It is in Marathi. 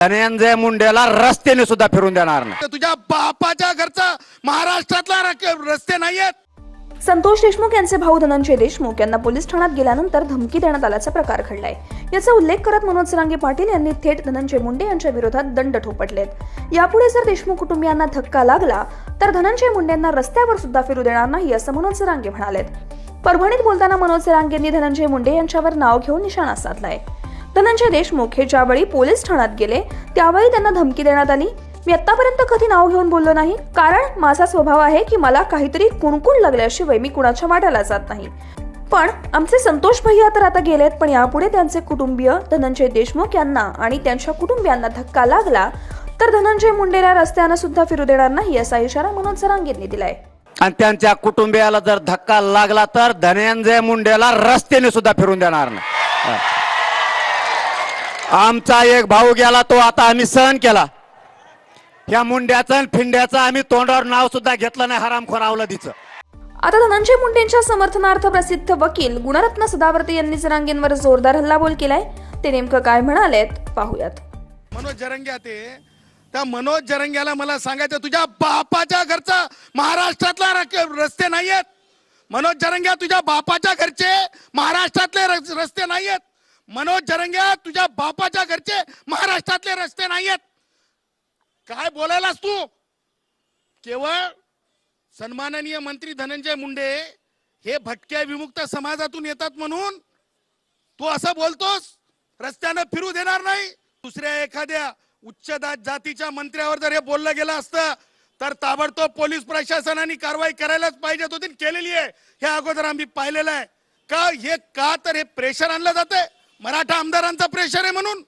धनंजय मुंडेला रस्त्याने सुद्धा फिरून देणार नाही. तुझ्या बापाच्या घरचा महाराष्ट्रातला रस्ते नाहीयेत. संतोष देशमुख यांचे भाऊ धनंजय देशमुख यांना पोलीस ठाण्यात गेल्यानंतर धमकी देण्यात आल्याचा प्रकार घडलाय. याचा उल्लेख करत मनोज सरांगे पाटील यांनी थेट धनंजय मुंडे यांच्या विरोधात दंड ठोपटलेत. यापुढे जर देशमुख कुटुंबियांना धक्का लागला तर धनंजय मुंडेंना रस्त्यावर सुद्धा फिरू देणार नाही असं मनोज सरांगे म्हणालेत. परभणीत बोलताना मनोज सरांगेंनी धनंजय मुंडे यांच्यावर नाव घेऊन निशाणा साधलाय. धनंजय देशमुख हे ज्यावेळी पोलीस ठाण्यात गेले त्यावेळी त्यांना धमकी देण्यात आली. मी आतापर्यंत कधी नाव घेऊन बोललो नाही. कारण माझा स्वभाव आहे की मला काहीतरी कुणकुण लागल्याशिवाय मी कुणाच्या वाट्याला जात नाही. पण आमचे संतोष भैया तर आता गेलेत पण यापुढे त्यांचे कुटुंबीय धनंजय देशमुख यांना आणि त्यांच्या कुटुंबियांना धक्का लागला तर धनंजय मुंडेला रस्त्यानं सुद्धा फिरू देणार नाही असा इशारा मनोज सरांगींनी दिलाय. आणि त्यांच्या कुटुंबियाला जर धक्का लागला तर धनंजय मुंडेला रस्त्याने सुद्धा फिरून देणार नाही. आमचा एक भाऊ गेला तो आता आम्ही सहन केला. ह्या मुंड्याचं आणि फिंड्याचं आम्ही तोंडावर नाव सुद्धा घेतलं नाही हरामखोर अवलदीचं आता धनंजय मुंडेंच्या समर्थनार्थ प्रसिद्ध वकील गुणरत्न सदावर्ते यांनी जरांगेंवर जोरदार हल्लाबोल केलाय. ते नेमकं काय म्हणालेत पाहूयात. मनोज जरंग्या ते. त्या मनोज जरंग्याला मला सांगायचं तुझ्या बापाच्या घरचा महाराष्ट्रातला रस्ते नाहीयेत. मनोज जरंग्या तुझ्या बापाच्या घरचे महाराष्ट्रातले रस- रस्ते नाहीयेत. मनोज जरंग्या तुझ्या बापाच्या घरचे महाराष्ट्रातले रस्ते नाहीयेत. काय बोलायलास तू? केवळ सन्माननीय मंत्री धनंजय मुंडे हे भटक्या विमुक्त समाजातून येतात म्हणून तू असं बोलतोस? रस्त्यानं फिरू देणार नाही? दुसऱ्या एखाद्या उच्च जातीच्या मंत्र्यावर जर हे बोललं गेलं असतं तर ताबडतोब पोलीस प्रशासनाने कारवाई करायलाच पाहिजे. होती केलेली आहे. हे अगोदर आम्ही पाहिलेलं आहे. का हे का तर हे प्रेशर आणलं जातंय? मराठा आमदारांचा प्रेशर आहे म्हणून